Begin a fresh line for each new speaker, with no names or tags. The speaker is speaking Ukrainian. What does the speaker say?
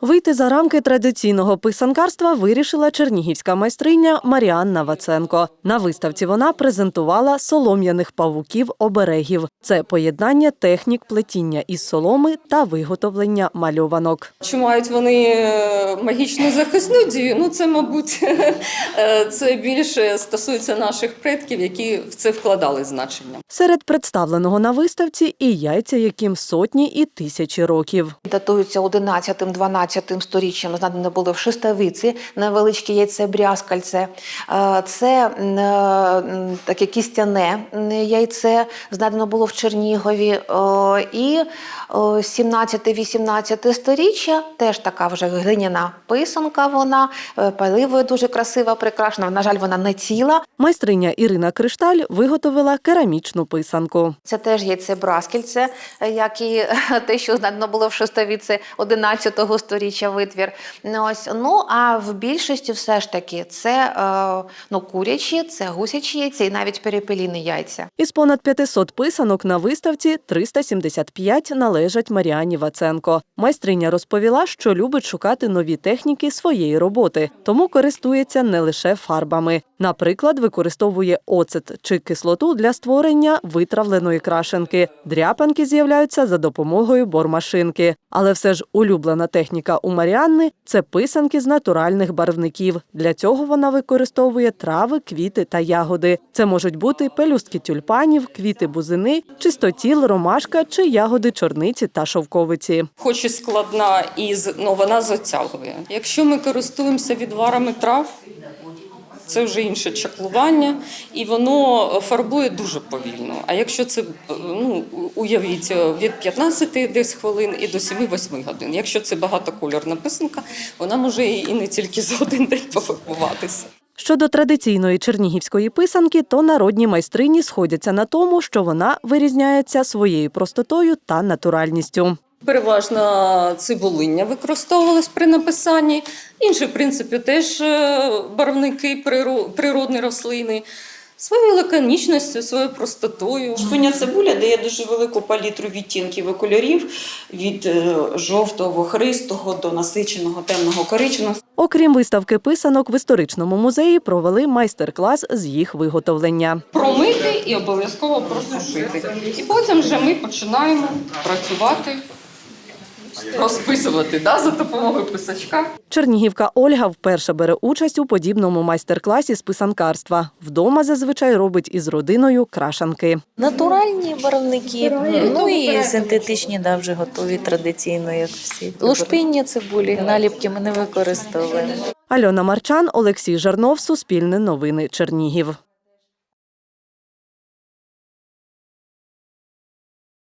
Вийти за рамки традиційного писанкарства вирішила чернігівська майстриня Маріанна Ваценко. На виставці вона презентувала солом'яних павуків оберегів. Це поєднання технік плетіння із соломи та виготовлення мальованок.
Чи мають вони е, магічну захисну дію? Ну, це, мабуть, е, це більше стосується наших предків, які в це вкладали значення.
Серед представленого на виставці і яйця, яким сотні і тисячі років.
Датуються 11-12 сторіччям, знайдені були в шестовиці, невеличке яйце брязкальце. Е, Це е, таке кістяне яйце, знайдено було в Чернігові. І е, 17-18 сторіччя, теж така вже глиняна писанка, вона е, паливою дуже красиво прикрашена. На жаль, вона не ціла.
Майстриня Ірина Кришталь виготовила керамічну писанку.
Це теж яйце браскільце, як і те, що знайдено було в шестовіці 11 сторіччя витвір. Ну, Ось. Ну, а в більшості все ж таки це е, ну, курячі, це гусячі яйця і навіть перепеліні яйця.
Із понад 500 писанок на виставці 375 належать Маріані Ваценко. Майстриня розповіла, що любить шукати нові техніки своєї роботи, тому користується не лише фарбами. Наприклад, використовує оцет чи кислоту для створення витравленої крашенки. Дряпанки з'являються за допомогою бормашинки. Але все ж улюблена техніка у Маріанни це писанки з натуральних барвників. Для цього вона використовує трави, квіти та ягоди. Це можуть бути пелюстки тюльпанів, квіти бузини, чистотіл, ромашка чи ягоди чорниці та шовковиці.
Хоч і складна, і з- ну, вона затягує. Якщо ми користуємося відварами трав, це вже інше чаклування, і воно фарбує дуже повільно. А якщо це ну уявіть від 15 десь хвилин і до 7-8 годин. Якщо це багатокольорна писанка, вона може і не тільки за один день пофарбуватися.
Щодо традиційної чернігівської писанки, то народні майстрині сходяться на тому, що вона вирізняється своєю простотою та натуральністю.
Переважно цибулиння використовувалось при написанні. Інші, в принципі, теж е, барвники приро- природні рослини. Своєю лаконічністю, своєю простотою.
Шпиня цибуля дає дуже велику палітру відтінків і кольорів від е, жовтого, христого до насиченого темного коричневого.
Окрім виставки писанок, в історичному музеї провели майстер-клас з їх виготовлення.
Промити і обов'язково просушити. І потім вже ми починаємо працювати, розписувати да, за допомогою писачка.
Чернігівка Ольга вперше бере участь у подібному майстер-класі з писанкарства. Вдома зазвичай робить із родиною крашанки.
Натуральні барвники, ну і синтетичні, да, вже готові традиційно, як всі. Лушпиння цибулі, наліпки ми не використовуємо.
Альона Марчан, Олексій Жарнов, Суспільне новини, Чернігів.